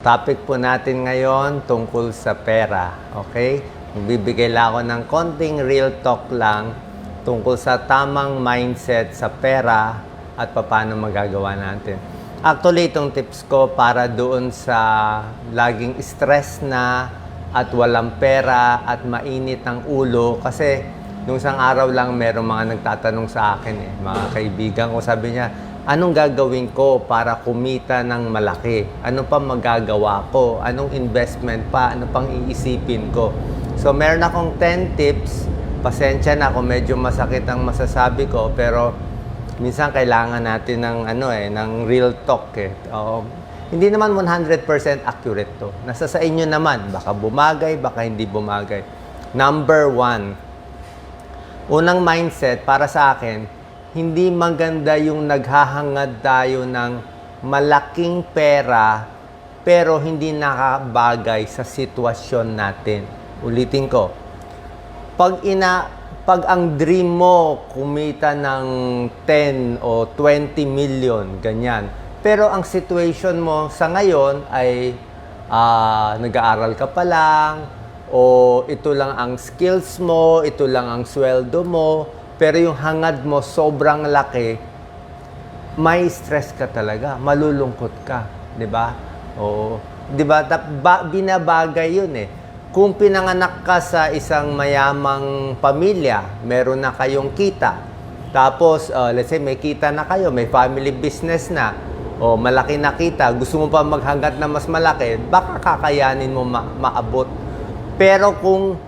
Topic po natin ngayon tungkol sa pera, okay? Magbibigay lang ako ng konting real talk lang tungkol sa tamang mindset sa pera at paano magagawa natin. Actually, itong tips ko para doon sa laging stress na at walang pera at mainit ang ulo kasi nung isang araw lang merong mga nagtatanong sa akin eh, mga kaibigan ko, sabi niya, anong gagawin ko para kumita ng malaki? Ano pa magagawa ko? Anong investment pa? Ano pang iisipin ko? So, meron akong 10 tips. Pasensya na kung medyo masakit ang masasabi ko, pero minsan kailangan natin ng ano eh, ng real talk eh. Oo. hindi naman 100% accurate to. Nasa sa inyo naman. Baka bumagay, baka hindi bumagay. Number one, unang mindset para sa akin, hindi maganda yung naghahangad tayo ng malaking pera pero hindi nakabagay sa sitwasyon natin. Ulitin ko. Pag ina pag ang dream mo kumita ng 10 o 20 million, ganyan. Pero ang situation mo sa ngayon ay ah, nag-aaral ka pa lang, o ito lang ang skills mo, ito lang ang sweldo mo, pero yung hangad mo sobrang laki, may stress ka talaga, malulungkot ka, 'di ba? Oo. 'Di ba? Ba- binabagay 'yun eh. Kung pinanganak ka sa isang mayamang pamilya, meron na kayong kita. Tapos, uh, let's say may kita na kayo, may family business na, o malaki na kita, gusto mo pa maghangad na mas malaki, baka kakayanin mo ma- maabot. Pero kung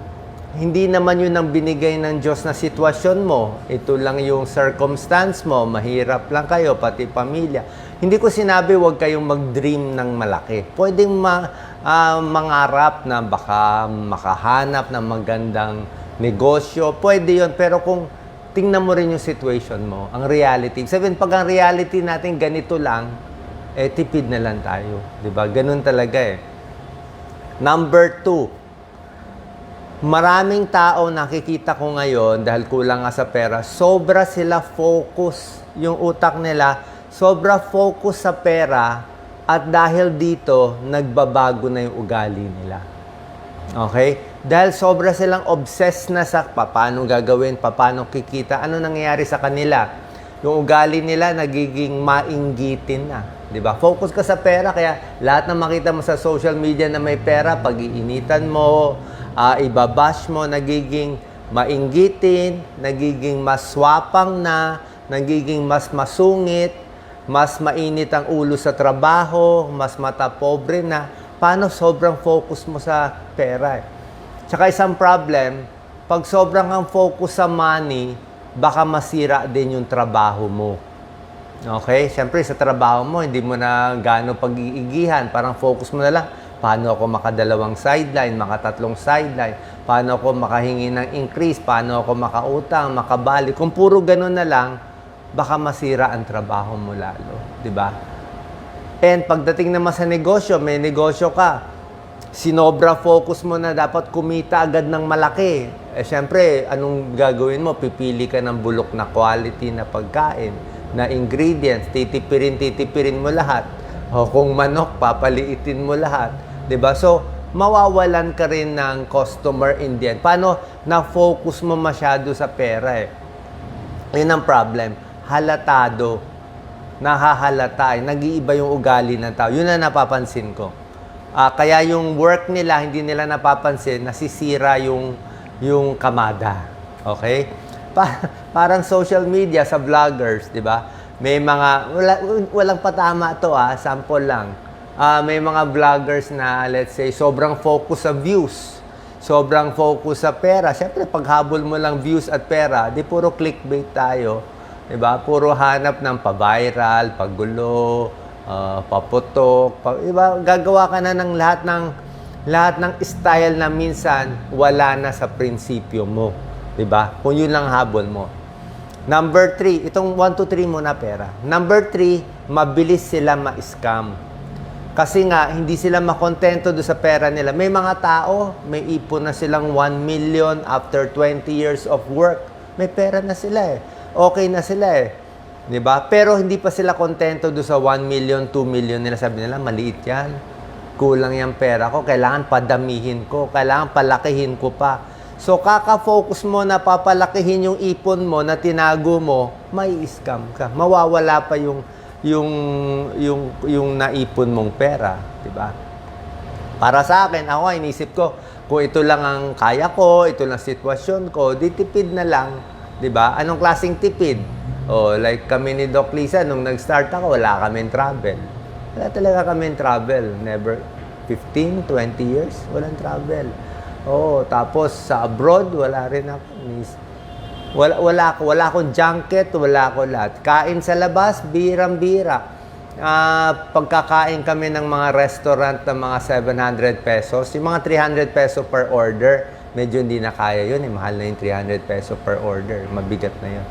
hindi naman yun ang binigay ng Diyos na sitwasyon mo. Ito lang yung circumstance mo. Mahirap lang kayo, pati pamilya. Hindi ko sinabi huwag kayong mag-dream ng malaki. Pwedeng ma, ah, mangarap na baka makahanap ng magandang negosyo. Pwede yun. Pero kung tingnan mo rin yung situation mo, ang reality. Sabihin, pag ang reality natin ganito lang, eh tipid na lang tayo. ba? Ganun talaga eh. Number two, Maraming tao nakikita ko ngayon dahil kulang nga sa pera, sobra sila focus yung utak nila, sobra focus sa pera at dahil dito nagbabago na yung ugali nila. Okay? Dahil sobra silang obsessed na sa paano gagawin, paano kikita, ano nangyayari sa kanila. Yung ugali nila nagiging mainggitin na. 'Di ba? Focus ka sa pera kaya lahat ng makita mo sa social media na may pera, pag-iinitan mo, ah, ibabash mo, nagiging mainggitin, nagiging mas swapang na, nagiging mas masungit, mas mainit ang ulo sa trabaho, mas mata pobre na. Paano sobrang focus mo sa pera? Eh? Tsaka isang problem, pag sobrang kang focus sa money, baka masira din yung trabaho mo. Okay? Siyempre, sa trabaho mo, hindi mo na gaano pag-iigihan. Parang focus mo na lang, paano ako makadalawang sideline, makatatlong sideline, paano ako makahingi ng increase, paano ako makautang, makabali. Kung puro ganun na lang, baka masira ang trabaho mo lalo. Ba? And pagdating naman sa negosyo, may negosyo ka, sinobra focus mo na dapat kumita agad ng malaki. Eh syempre, anong gagawin mo? Pipili ka ng bulok na quality na pagkain, na ingredients, titipirin, titipirin mo lahat. O kung manok, papaliitin mo lahat. ba? So, mawawalan ka rin ng customer in the end. Paano na-focus mo masyado sa pera eh? Yun ang problem. Halatado. Nahahalata. eh. Nag-iiba yung ugali ng tao. Yun ang napapansin ko. Ah, kaya yung work nila, hindi nila napapansin, nasisira yung, yung kamada. Okay? Pa- parang social media sa vloggers, di ba? May mga, wala, walang patama to ah, sample lang. Ah, may mga vloggers na, let's say, sobrang focus sa views. Sobrang focus sa pera. Siyempre, paghabol mo lang views at pera, di puro clickbait tayo. Di ba? Puro hanap ng pa-viral, pagulo, ah, paputok, pa, iba, gagawa ka na ng lahat ng lahat ng style na minsan wala na sa prinsipyo mo. 'Di ba? Kung yun lang habol mo. Number three, itong 1, 2, 3 muna pera. Number three, mabilis sila ma-scam. Kasi nga, hindi sila makontento do sa pera nila. May mga tao, may ipon na silang 1 million after 20 years of work. May pera na sila eh. Okay na sila eh. 'Di ba? Pero hindi pa sila kontento do sa 1 million, 2 million nila. Sabi nila, maliit yan. kulang yung pera ko, kailangan padamihin ko, kailangan palakihin ko pa. So, kaka-focus mo na papalakihin yung ipon mo na tinago mo, may scam ka. Mawawala pa yung yung yung yung naipon mong pera, 'di ba? Para sa akin, ako ay inisip ko, kung ito lang ang kaya ko, ito lang sitwasyon ko, di tipid na lang, 'di ba? Anong klaseng tipid? Oh, like kami ni Doc Lisa nung nag-start ako, wala kaming travel. Wala talaga kaming travel, never 15, 20 years, walang travel. Oh, tapos sa abroad, wala rin ako. Miss- Wala, wala, wala akong junket, wala ako lahat. Kain sa labas, birang-bira. Ah, pagkakain kami ng mga restaurant ng mga 700 pesos, yung mga 300 peso per order, medyo hindi na kaya yun. Eh. Mahal na yung 300 peso per order. Mabigat na yun.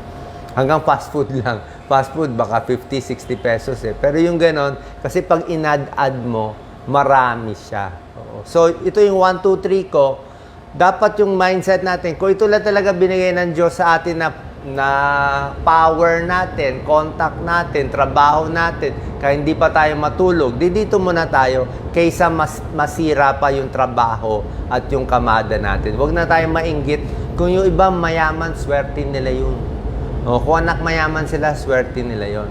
Hanggang fast food lang. Fast food, baka 50, 60 pesos eh. Pero yung ganon, kasi pag inad-add mo, marami siya. Oo. So, ito yung 1, 2, 3 ko dapat yung mindset natin, kung ito lang talaga binigay ng Diyos sa atin na, na power natin, contact natin, trabaho natin, kaya hindi pa tayo matulog, di dito muna tayo kaysa mas, masira pa yung trabaho at yung kamada natin. Huwag na tayo mainggit. Kung yung iba mayaman, swerte nila yun. O, kung anak mayaman sila, swerte nila yun.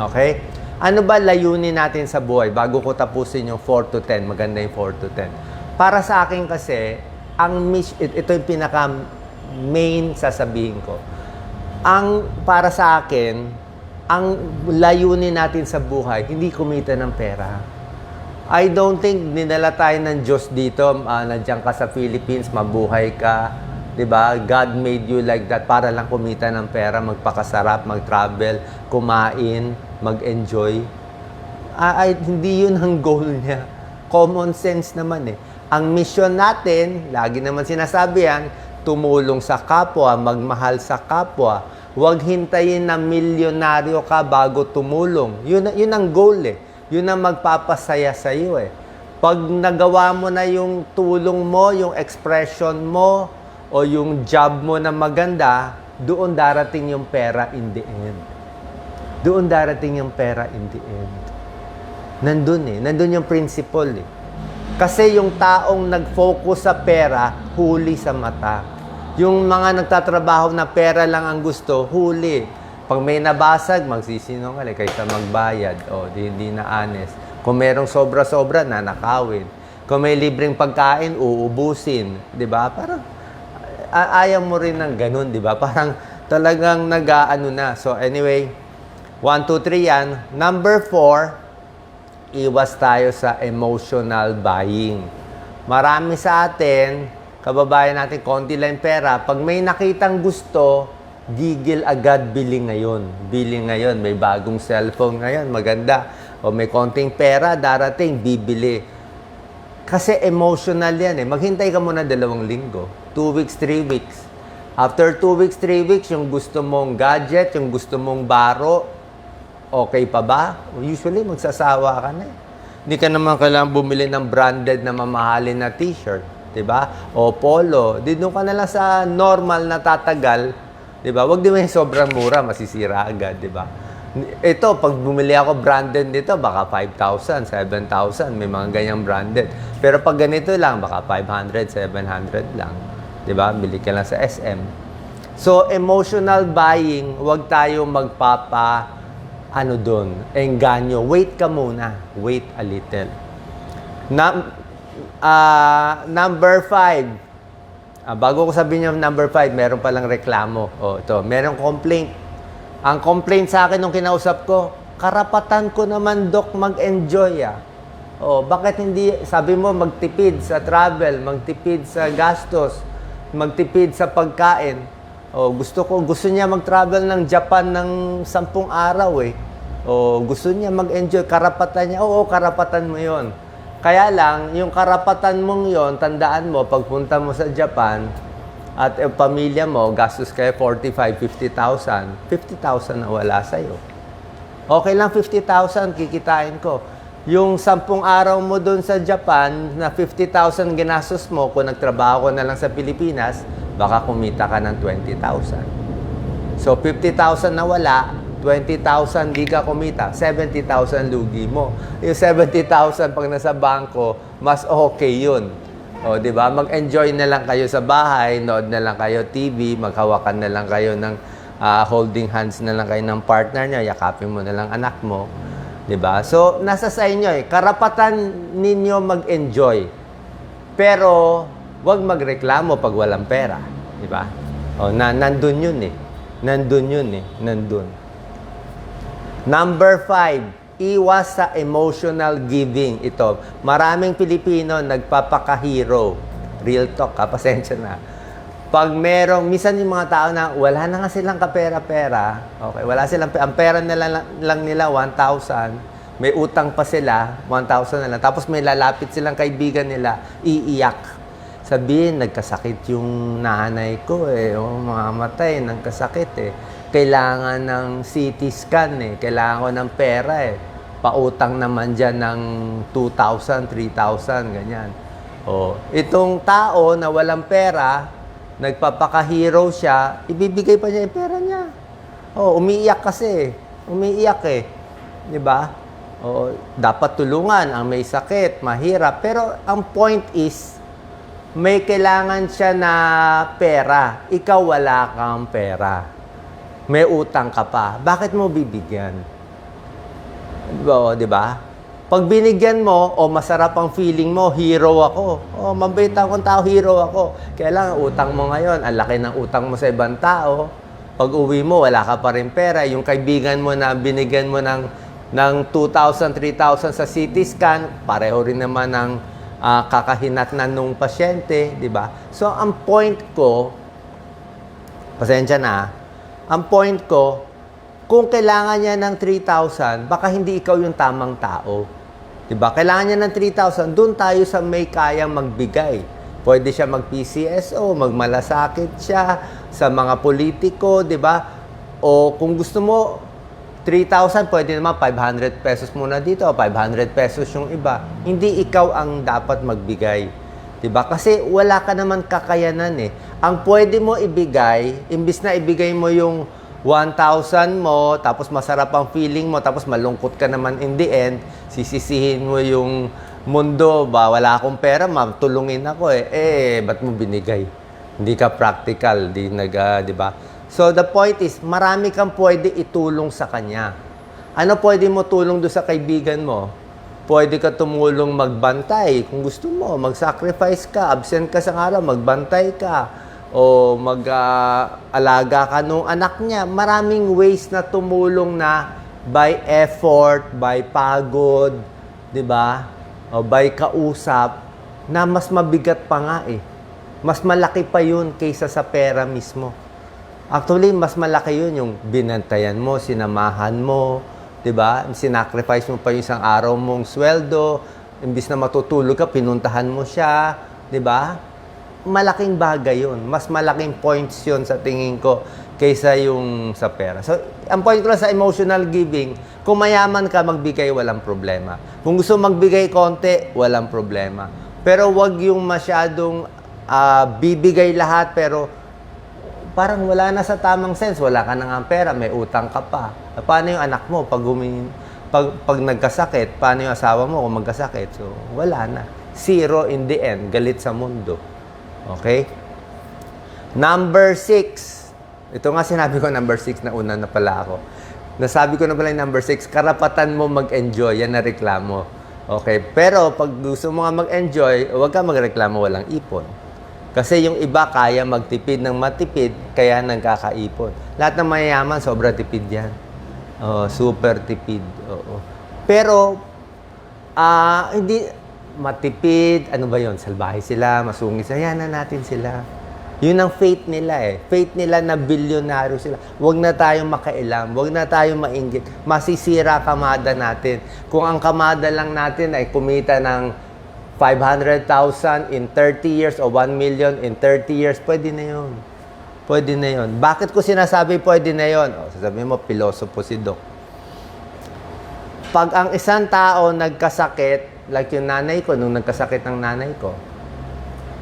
Okay? Ano ba layunin natin sa buhay? Bago ko tapusin yung 4 to 10, maganda yung 4 to 10. Para sa akin kasi, ang mis- it- ito yung pinaka main sasabihin ko. Ang para sa akin, ang layunin natin sa buhay, hindi kumita ng pera. I don't think ninala tayo ng Diyos dito, uh, nandiyan ka sa Philippines, mabuhay ka, 'di ba? God made you like that para lang kumita ng pera, magpakasarap, mag-travel, kumain, mag-enjoy. Ah, ay, hindi yun ang goal niya. Common sense naman eh. Ang mission natin, lagi naman sinasabi yan, tumulong sa kapwa, magmahal sa kapwa. Huwag hintayin na milyonaryo ka bago tumulong. Yun, yun ang goal eh. Yun ang magpapasaya sa iyo eh. Pag nagawa mo na yung tulong mo, yung expression mo, o yung job mo na maganda, doon darating yung pera in the end. Doon darating yung pera in the end. Nandun eh. Nandun yung principle eh. Kasi yung taong nag-focus sa pera, huli sa mata. Yung mga nagtatrabaho na pera lang ang gusto, huli. Pag may nabasag, magsisinungaling kaysa magbayad. O, di, di na honest. Kung merong sobra-sobra, nanakawin. Kung may libreng pagkain, uubusin. Ba? Parang, a- ayaw mo rin ng ganun, di ba? Parang talagang nag-ano na. So anyway, 1, 2, 3 yan. Number 4, iwas tayo sa emotional buying. Marami sa atin, kababayan natin, konti lang pera. Pag may nakitang gusto, gigil agad bili ngayon. Bili ngayon, may bagong cellphone ngayon, maganda. O may konting pera, darating, bibili. Kasi emotional yan eh. Maghintay ka muna dalawang linggo. Two weeks, three weeks. After two weeks, three weeks, yung gusto mong gadget, yung gusto mong baro, okay pa ba? Usually, magsasawa ka na eh. Hindi ka naman kailangan bumili ng branded na mamahalin na t-shirt. 'di ba? O polo. Di doon ka na lang sa normal na tatagal. 'di ba? Huwag di yung sobrang mura, masisira agad, 'di ba? Ito, pag bumili ako branded nito, baka 5,000, 7,000, may mga ganyang branded. Pero pag ganito lang, baka 500, 700 lang. 'Di ba? Bili ka lang sa SM. So, emotional buying, huwag tayo magpapa ano doon, engganyo. Wait ka muna. Wait a little. Num- ah, number five. Ah, bago ko sabihin yung number five, meron palang reklamo. O, ito. Merong complaint. Ang complaint sa akin nung kinausap ko, karapatan ko naman, Dok, mag-enjoy ah. O, bakit hindi, sabi mo, magtipid sa travel, magtipid sa gastos, magtipid sa pagkain. O, gusto ko, gusto niya mag-travel ng Japan ng sampung araw eh. O, gusto niya mag-enjoy, karapatan niya. Oo, karapatan mo yon. Kaya lang, yung karapatan mong yon, tandaan mo, pagpunta mo sa Japan, at yung pamilya mo, gastos kayo 45, 50,000, 50,000 na wala sa'yo. Okay lang 50,000 kikitain ko. Yung sampung araw mo doon sa Japan na 50,000 ginastos mo kung nagtrabaho ko na lang sa Pilipinas, baka kumita ka ng 20,000. So 50,000 na wala, 20,000 di ka kumita, 70,000 lugi mo. Yung 70,000 pag nasa bangko, mas okay yun. O, di ba? Mag-enjoy na lang kayo sa bahay, nood na lang kayo TV, maghawakan na lang kayo ng ah, holding hands na lang kayo ng partner niya, yakapin mo na lang anak mo. Di ba? So, nasa sa inyo eh. Karapatan ninyo mag-enjoy. Pero, wag magreklamo pag walang pera. Di ba? O, na, nandun yun eh. Nandun yun eh. Nandun. Number five, iwas sa emotional giving. Ito, maraming Pilipino nagpapaka-hero. Real talk, ha? pasensya na. Pag merong, minsan yung mga tao na wala na nga silang kapera-pera, okay, wala silang, ang pera nila lang, nila 1,000, may utang pa sila, 1,000 na lang, tapos may lalapit silang kaibigan nila, iiyak. Sabihin, nagkasakit yung nanay ko eh, o mamamatay, nagkasakit eh. Kailangan ng CT scan eh, kailangan ko ng pera eh. Pautang naman dyan ng 2,000, 3,000, ganyan. O, itong tao na walang pera, nagpapaka-hero siya, ibibigay pa niya yung pera niya. Oh, umiiyak kasi. Umiiyak eh. 'Di ba? Oh, dapat tulungan ang may sakit, mahirap. Pero ang point is may kailangan siya na pera. Ikaw wala kang pera. May utang ka pa. Bakit mo bibigyan? Di ba? Pag binigyan mo, o masarap ang feeling mo, hero ako. O, mabait akong tao, hero ako. Kaya lang, utang mo ngayon, ang laki ng utang mo sa ibang tao. Pag uwi mo, wala ka pa rin pera. Yung kaibigan mo na binigyan mo ng, ng 2,000, 3,000 sa CT scan, pareho rin naman ng ah, kakahinat na nung pasyente, di ba? So, ang point ko, pasensya na, ang point ko, kung kailangan niya ng 3,000, baka hindi ikaw yung tamang tao. 'Di ba? Kailangan niya ng 3,000, doon tayo sa may kayang magbigay. Pwede siya mag-PCSO, magmalasakit siya sa mga politiko, 'di ba? O kung gusto mo 3,000, pwede naman 500 pesos muna dito, 500 pesos yung iba. Hindi ikaw ang dapat magbigay. 'Di ba? Kasi wala ka naman kakayanan eh. Ang pwede mo ibigay, imbis na ibigay mo yung 1,000 mo, tapos masarap ang feeling mo, tapos malungkot ka naman in the end, sisisihin mo yung mundo, ba, wala akong pera, matulungin ako eh. Eh, ba't mo binigay? Hindi ka practical, di nag, ah, di ba? So, the point is, marami kang pwede itulong sa kanya. Ano pwede mo tulong do sa kaibigan mo? Pwede ka tumulong magbantay. Kung gusto mo, mag-sacrifice ka, absent ka sa araw, magbantay ka o mag-alaga ka nung anak niya. Maraming ways na tumulong na by effort, by pagod, 'di ba? O by kausap na mas mabigat pa nga eh. Mas malaki pa 'yun kaysa sa pera mismo. Actually, mas malaki 'yun yung binantayan mo, sinamahan mo, 'di ba? Sinacrifice mo pa yung isang araw mong sweldo, imbis na matutulog ka, pinuntahan mo siya, 'di ba? Malaking bagay yun. Mas malaking points yun sa tingin ko kaysa yung sa pera. So, ang point ko lang sa emotional giving, kung mayaman ka, magbigay, walang problema. Kung gusto magbigay konti, walang problema. Pero wag yung masyadong ah, bibigay lahat, pero parang wala na sa tamang sense. Wala ka na nga pera, may utang ka pa. Paano yung anak mo pag, humingi, pag, pag nagkasakit? Paano yung asawa mo kung magkasakit? So, wala na. Zero in the end. Galit sa mundo. Okay? Number six. Ito nga sinabi ko number six na una na pala ako. Nasabi ko na pala yung number six, karapatan mo mag-enjoy. Yan na reklamo. Okay? Pero pag gusto mo nga mag-enjoy, huwag ka magreklamo walang ipon. Kasi yung iba kaya magtipid ng matipid, kaya nagkakaipon. Lahat ng mayayaman, sobra tipid yan. Oh, super tipid. Oo. Pero, ah, hindi, matipid, ano ba yon Salbahe sila, masungit sila, yan na natin sila. Yun ang faith nila eh. Faith nila na bilyonaryo sila. Huwag na tayong makailam. Huwag na tayong mainggit. Masisira kamada natin. Kung ang kamada lang natin ay kumita ng 500,000 in 30 years o 1 million in 30 years, pwede na yun. Pwede na yun. Bakit ko sinasabi pwede na yun? O, sasabihin mo, pilosopo si Doc. Pag ang isang tao nagkasakit, like yung nanay ko, nung nagkasakit ng nanay ko,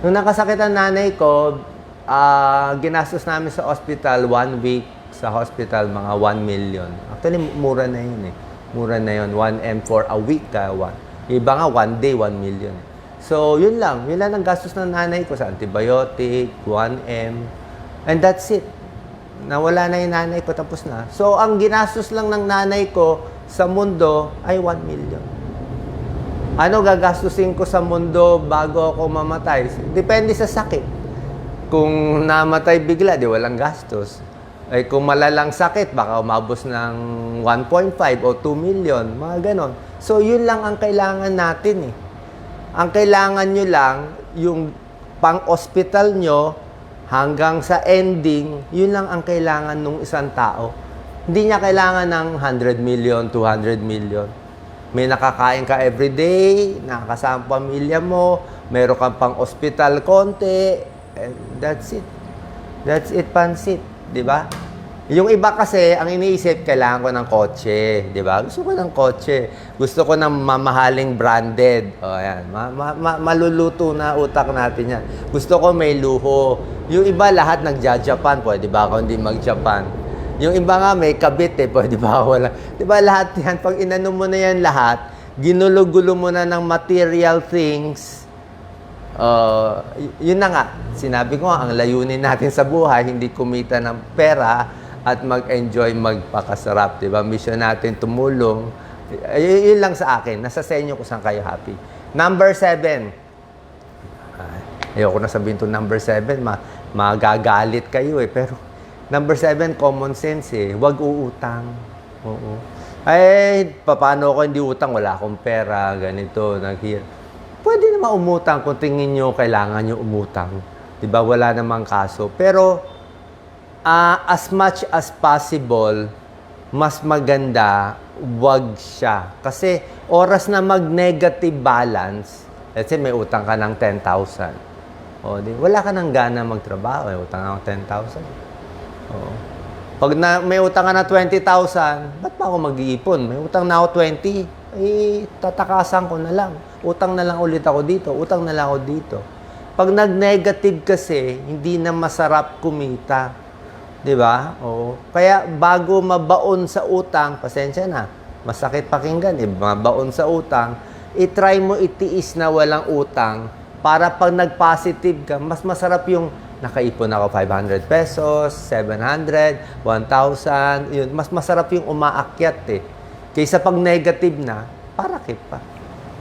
nung nagkasakit ang nanay ko, ah, ginastos namin sa hospital one week, sa hospital, mga 1 million. Actually, mura na yun eh. Mura na yun. 1M for a week. Ka, one. Iba nga, one day, 1 million. So, yun lang. Yun lang ang gastos ng nanay ko sa antibiotic, 1M. And that's it. Nawala na yung nanay ko, tapos na. So, ang ginastos lang ng nanay ko sa mundo ay 1 million. Ano gagastusin ko sa mundo bago ako mamatay? Depende sa sakit. Kung namatay bigla, di walang gastos. Ay kung malalang sakit, baka umabos ng 1.5 o 2 million, mga ganon. So, yun lang ang kailangan natin eh. Ang kailangan nyo lang, yung pang-hospital nyo, hanggang sa ending, yun lang ang kailangan ng isang tao. Hindi niya kailangan ng 100 million, 200 million. May nakakain ka everyday, nakakasama ang pamilya mo, meron kang pang hospital konti, and that's it. That's it, pansit. Di ba? Yung iba kasi, ang iniisip, kailangan ko ng kotse. Di ba? Gusto ko ng kotse. Gusto ko ng mamahaling branded. O, ayan. Ma- ma- ma- maluluto na utak natin yan. Gusto ko may luho. Yung iba lahat nagja-Japan. Pwede ba ako hindi mag-Japan? Yung iba nga may kabit eh. Pwede ba wala? Di ba lahat yan? Pag inano mo na yan lahat, ginulo-gulo mo na ng material things, Uh, yun na nga, sinabi ko ang layunin natin sa buhay, hindi kumita ng pera at mag-enjoy, magpakasarap. Diba? Mission natin tumulong. Y- yun lang sa akin. Nasa sa inyo kung saan kayo happy. Number seven. Ay, ayoko na sabihin to number seven. Ma magagalit kayo eh. Pero number seven, common sense eh. Huwag uutang. Oo. Ay, paano ako hindi utang? Wala akong pera, ganito, naghihirap. Pwede naman umutang kung tingin nyo kailangan nyo umutang. Di ba? Wala namang kaso. Pero, ah, as much as possible, mas maganda, wag siya. Kasi, oras na mag-negative balance, let's say may utang ka ng 10,000. O, di, wala ka nang gana magtrabaho. May utang ka ng 10,000. Oo. Pag na, may utang ka na 20,000, ba't pa ako mag-iipon? May utang na ako 20, eh, tatakasan ko na lang. Utang na lang ulit ako dito, utang na lang ako dito. Pag nag-negative kasi, hindi na masarap kumita. 'Di ba? Oo. Kaya bago mabaon sa utang, pasensya na. Masakit pakinggan eh, mabaon sa utang, i-try mo itiis na walang utang para pag nag-positive ka, mas masarap yung nakaipon ako 500 pesos, 700, 1,000, yun. Mas masarap yung umaakyat eh. Kaysa pag negative na, para pa.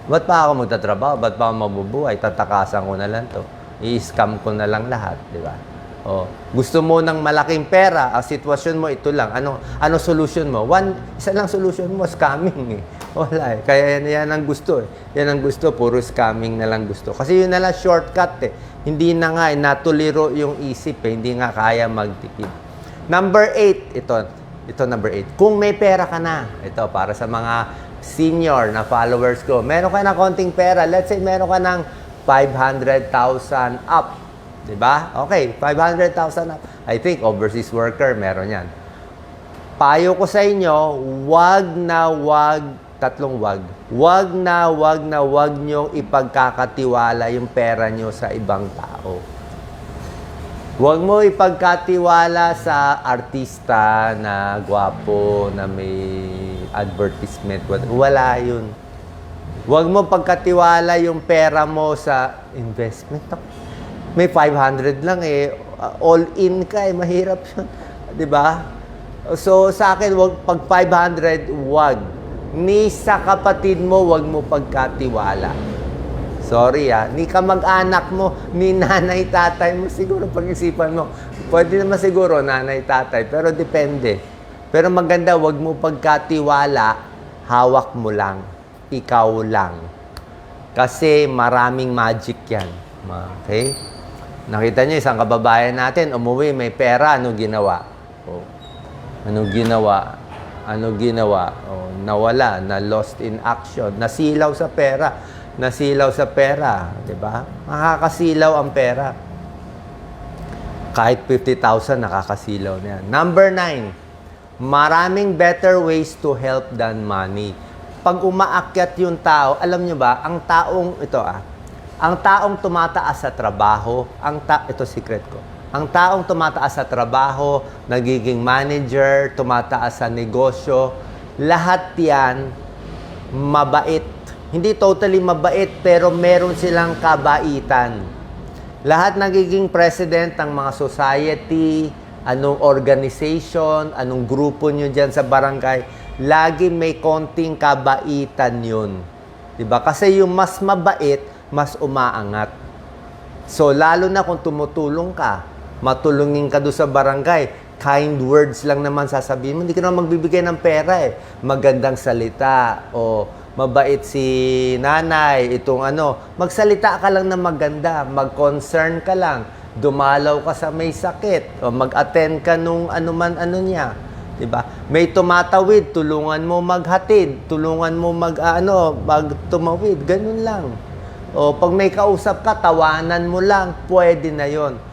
Ba't pa ako magtatrabaho? Ba't pa ako mabubuhay? Tatakasan ko na lang to. I-scam ko na lang lahat, di ba? Oh, gusto mo ng malaking pera, ang sitwasyon mo ito lang. Ano ano solution mo? One, isa lang solution mo, scamming eh. Wala eh. Kaya yan, yan ang gusto eh. Yan ang gusto, puro scamming na lang gusto. Kasi yun na lang shortcut eh. Hindi na nga, eh, natuliro yung isip eh. Hindi nga kaya magtipid. Number eight, ito, ito number eight. Kung may pera ka na, ito para sa mga senior na followers ko, meron ka na konting pera, let's say meron ka ng 500,000 up. 'Di ba? Okay, 500,000 up. I think overseas worker meron 'yan. Payo ko sa inyo, wag na wag tatlong wag. Wag na wag na wag nyo ipagkakatiwala yung pera nyo sa ibang tao. Huwag mo ipagkatiwala sa artista na gwapo, na may advertisement. Wala yun. Huwag mo pagkatiwala yung pera mo sa investment. May 500 lang eh. All in ka eh. Mahirap yun. Di ba? So sa akin, wag, pag 500, wag. Ni sa kapatid mo, wag mo pagkatiwala. Sorry ah, ni ka mag-anak mo, ni nanay, tatay mo, siguro pag-isipan mo. Pwede naman siguro nanay, tatay, pero depende. Pero maganda, wag mo pagkatiwala, hawak mo lang. Ikaw lang. Kasi maraming magic yan. Okay? Nakita niyo, isang kababayan natin, umuwi, may pera, ano ginawa? Oh. Ano ginawa? Ano ginawa? Oh, nawala, na lost in action, nasilaw sa pera nasilaw sa pera, 'di ba? Makakasilaw ang pera. Kahit 50,000 nakakasilaw na yan. Number nine, maraming better ways to help than money. Pag umaakyat yung tao, alam nyo ba, ang taong, ito ah, ang taong tumataas sa trabaho, ang ta ito secret ko, Ang taong tumataas sa trabaho, nagiging manager, tumataas sa negosyo, lahat yan mabait. Hindi totally mabait, pero meron silang kabaitan. Lahat nagiging president ng mga society, anong organization, anong grupo nyo dyan sa barangay, lagi may konting kabaitan yun. Diba? Kasi yung mas mabait, mas umaangat. So, lalo na kung tumutulong ka, matulungin ka doon sa barangay, kind words lang naman sasabihin mo, hindi ka naman magbibigay ng pera eh. Magandang salita o mabait si nanay, itong ano, magsalita ka lang na maganda, mag-concern ka lang, dumalaw ka sa may sakit, o mag-attend ka nung ano man ano niya. 'di ba? May tumatawid, tulungan mo maghatid, tulungan mo mag ah, ano, magtumawid, ganun lang. O pag may kausap ka, tawanan mo lang, pwede na 'yon.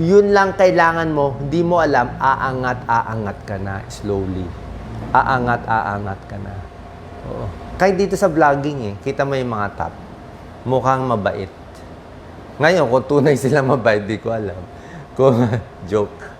Yun lang kailangan mo, hindi mo alam, aangat, aangat ka na slowly. Aangat, aangat ka na. Oo. Kahit dito sa vlogging eh, kita mo yung mga top. Mukhang mabait. Ngayon, kung tunay sila mabait, di ko alam. Kung joke.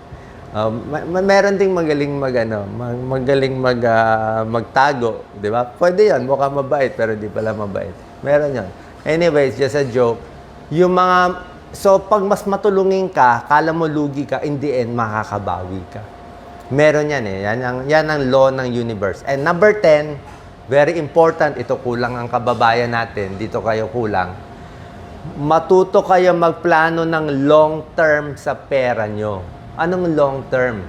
Um, ma- meron ding magaling mag ano, mag- magaling mag ah, magtago, 'di ba? Pwede 'yan, mukhang mabait pero di pala mabait. Meron 'yon. Anyways, just a joke. Yung mga so pag mas matulungin ka, kala mo lugi ka, in the end makakabawi ka. Meron 'yan eh. Yan ang yan ang law ng universe. And number 10, very important, ito kulang ang kababayan natin, dito kayo kulang matuto kayo magplano ng long term sa pera nyo. Anong long term?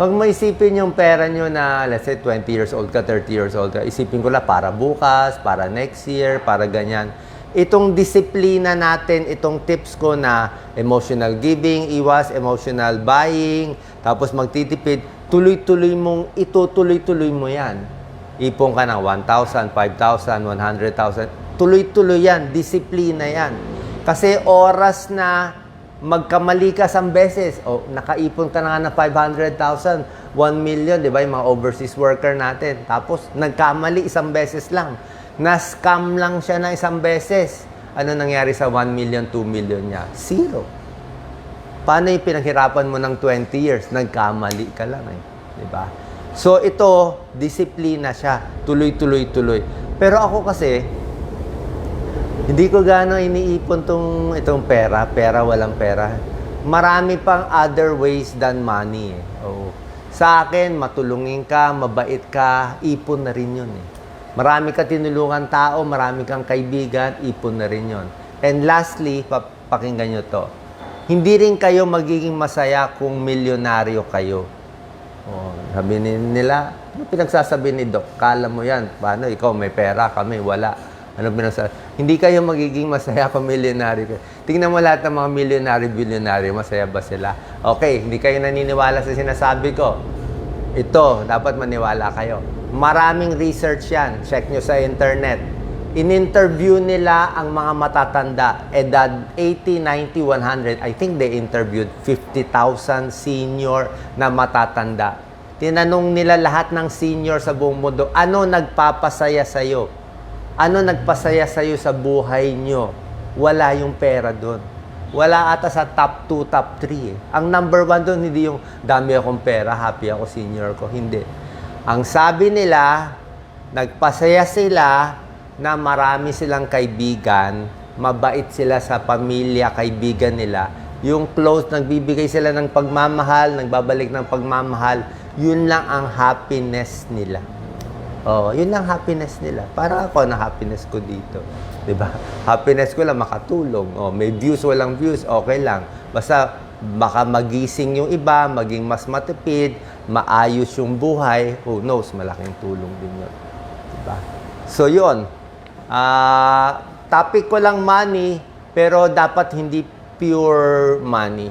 Pag maisipin yung pera nyo na, let's say, 20 years old ka, 30 years old ka, isipin ko lang para bukas, para next year, para ganyan. Itong disiplina natin, itong tips ko na emotional giving, iwas emotional buying, tapos magtitipid, tuloy-tuloy mong, itutuloy-tuloy mo yan. Ipon ka ng 1,000, 5,000, 100,000. Tuloy-tuloy yan. Disiplina yan. Kasi oras na magkamali ka isang beses, o nakaipon ka na nga ng 500,000, 1 million, di ba, yung mga overseas worker natin. Tapos, nagkamali isang beses lang. Na-scam lang siya na isang beses. Ano nangyari sa 1 million, 2 million niya? Zero. Paano yung pinaghirapan mo ng 20 years? Nagkamali ka lang eh. Di ba? So ito, disiplina siya. Tuloy-tuloy-tuloy. Pero ako kasi, hindi ko gaano iniipon tong itong pera. Pera, walang pera. Marami pang other ways than money eh. Oo. Sa akin, matulungin ka, mabait ka, ipon na rin yun eh. Marami ka tinulungan tao, marami kang kaibigan, ipon na rin yun. And lastly, pa- pakinggan nyo to. Hindi rin kayo magiging masaya kung milyonaryo kayo. Oh, sabi ni- nila, ano pinagsasabi ni Doc? Kala mo yan. Paano? Ikaw may pera, kami wala. Ano pinagsasabi? Hindi kayo magiging masaya kung milyonaryo kayo. Tingnan mo lahat ng mga milyonaryo, bilyonaryo, masaya ba sila? Okay, hindi kayo naniniwala sa sinasabi ko. Ito, dapat maniwala kayo. Maraming research yan. Check nyo sa internet. In-interview nila ang mga matatanda, edad 80, 90, 100. I think they interviewed 50,000 senior na matatanda. Tinanong nila lahat ng senior sa buong mundo, ano nagpapasaya sa'yo? Ano nagpasaya sa'yo sa buhay nyo? Wala yung pera doon. Wala ata sa top 2, top 3 eh. Ang number 1 doon, hindi yung dami akong pera, happy ako, senior ko. Hindi. Ang sabi nila, nagpasaya sila na marami silang kaibigan, mabait sila sa pamilya, kaibigan nila. Yung close, nagbibigay sila ng pagmamahal, nagbabalik ng pagmamahal, yun lang ang happiness nila. Oh, yun lang happiness nila. Para ako na happiness ko dito. 'Di ba? Happiness ko lang makatulong. Oh, may views walang views, okay lang. Basta baka magising yung iba, maging mas matipid, maayos yung buhay, who knows, malaking tulong din 'yon. 'Di ba? So 'yun. Ah, topic ko lang money, pero dapat hindi pure money.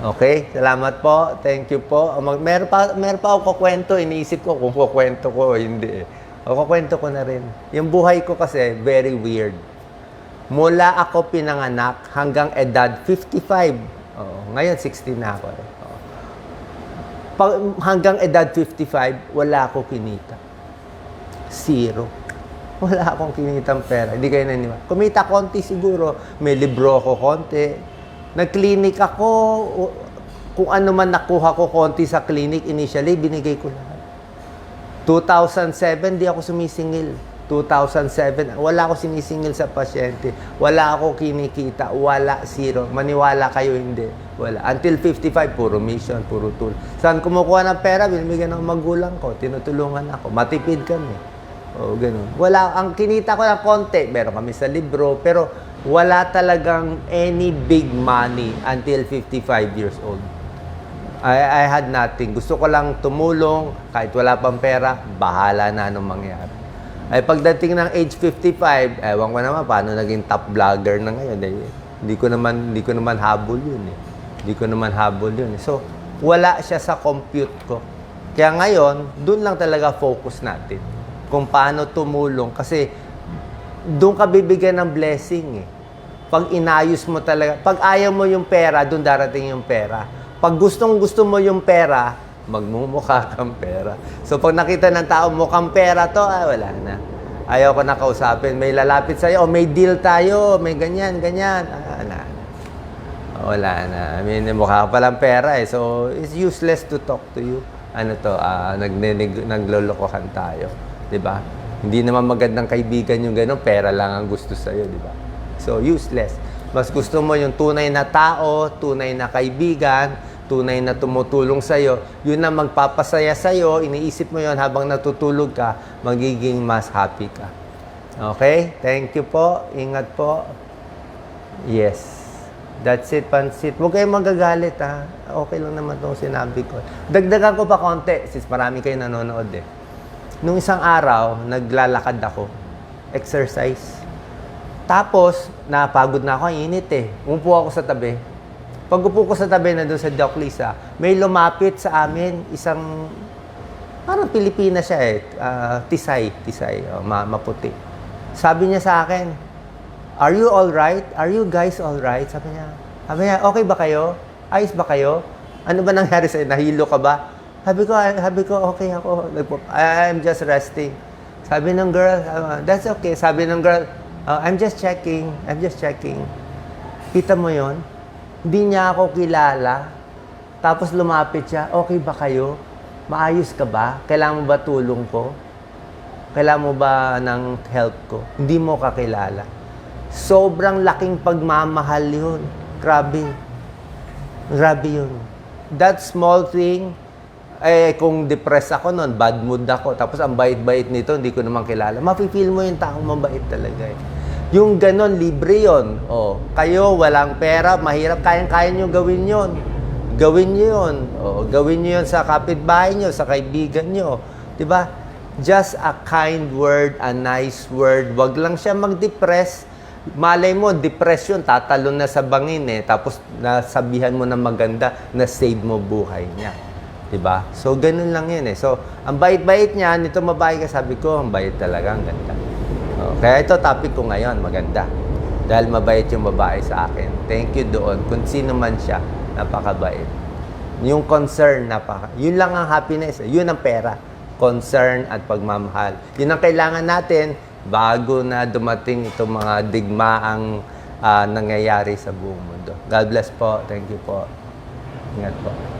Okay, salamat po. Thank you po. Mag, meron pa, meron pa ako kukwento. Iniisip ko kung kukwento ko o hindi. O kukwento ko na rin. Yung buhay ko kasi, very weird. Mula ako pinanganak hanggang edad 55. Oo, ngayon 60 na ako. Eh. Pag, hanggang edad 55, wala ako kinita. Zero. Wala akong kinitang pera. Hindi kayo naniwala. Kumita konti siguro. May libro ako konti Nag-clinic ako, kung ano man nakuha ko konti sa clinic initially, binigay ko lahat. 2007, di ako sumisingil. 2007, wala ako sinisingil sa pasyente. Wala ako kinikita. Wala, zero. Maniwala kayo, hindi. Wala. Until 55, puro mission, puro tool. Saan kumukuha ng pera? Binibigyan ng magulang ko. Tinutulungan ako. Matipid kami. O, ganun. Wala, ang kinita ko ng konti, meron kami sa libro, pero wala talagang any big money until 55 years old. I, I had nothing. Gusto ko lang tumulong, kahit wala pang pera, bahala na anong mangyari. Ay pagdating ng age 55, ewan ko naman paano naging top vlogger na ngayon. Eh, hindi ko naman hindi ko naman habol 'yun eh. Hindi ko naman habol 'yun. Eh. So, wala siya sa compute ko. Kaya ngayon, doon lang talaga focus natin. Kung paano tumulong kasi doon ka bibigyan ng blessing eh. Pag inayos mo talaga, pag ayaw mo yung pera, doon darating yung pera. Pag gustong gusto mo yung pera, magmumukha kang pera. So pag nakita ng tao mukhang pera to, ay wala na. Ayaw ko na kausapin. May lalapit sa'yo, oh, may deal tayo, may ganyan, ganyan. Ah, wala na. Wala na. I mean, mukha ka palang pera eh. So, it's useless to talk to you. Ano to, ah, naglolokohan tayo. ba? Hindi naman magandang kaibigan yung gano'n, pera lang ang gusto sa'yo, di ba? So, useless. Mas gusto mo yung tunay na tao, tunay na kaibigan, tunay na tumutulong sa'yo, yun na magpapasaya sa'yo, iniisip mo yon habang natutulog ka, magiging mas happy ka. Okay? Thank you po. Ingat po. Yes. That's it, pansit. Huwag kayong magagalit, ha? Okay lang naman itong sinabi ko. Dagdagan ko pa konti, since marami kayo nanonood eh. Nung isang araw, naglalakad ako. Exercise. Tapos, napagod na ako, init eh. Umupo ako sa tabi. Pag upo ko sa tabi na doon sa Doc Lisa, may lumapit sa amin, isang, parang Pilipina siya eh, ah, tisay, tisay, oh, ma- maputi. Sabi niya sa akin, Are you all right? Are you guys all right? Sabi niya, sabi niya, okay ba kayo? Ayos ba kayo? Ano ba nangyari sa'yo? Nahilo ka ba? Sabi ko, sabi ko, okay ako. I'm just resting. Sabi ng girl, uh, that's okay. Sabi ng girl, "Uh, I'm just checking. I'm just checking. Kita mo yon? Hindi niya ako kilala. Tapos lumapit siya, okay ba kayo? Maayos ka ba? Kailangan mo ba tulong ko? Kailangan mo ba ng help ko? Hindi mo kakilala. Sobrang laking pagmamahal yun. Grabe. Grabe yun. That small thing, eh, kung depressed ako noon, bad mood ako, tapos ang bait-bait nito, hindi ko naman kilala, mafe-feel mo yung taong mabait talaga eh. Yung ganon, libre yon. Oh, kayo, walang pera, mahirap, kayang-kaya nyo gawin yon. Gawin nyo yun. Oh, gawin nyo yun sa kapitbahay nyo, sa kaibigan nyo. ba? Just a kind word, a nice word. Wag lang siya mag-depress. Malay mo, depression, tatalon na sa bangin eh. Tapos nasabihan mo na maganda na save mo buhay niya. 'Di ba? So, ganun lang yun eh. So, ang bait-bait niya, nito mabahay ka, sabi ko, ang bait talaga, ang ganda. Kaya ito topic ko ngayon, maganda. Dahil mabait yung babae sa akin. Thank you doon. Kung sino man siya, napakabait. Yung concern, napaka. Yun lang ang happiness. Yun ang pera. Concern at pagmamahal. Yun ang kailangan natin bago na dumating itong mga digmaang ah, nangyayari sa buong mundo. God bless po. Thank you po. Ingat po.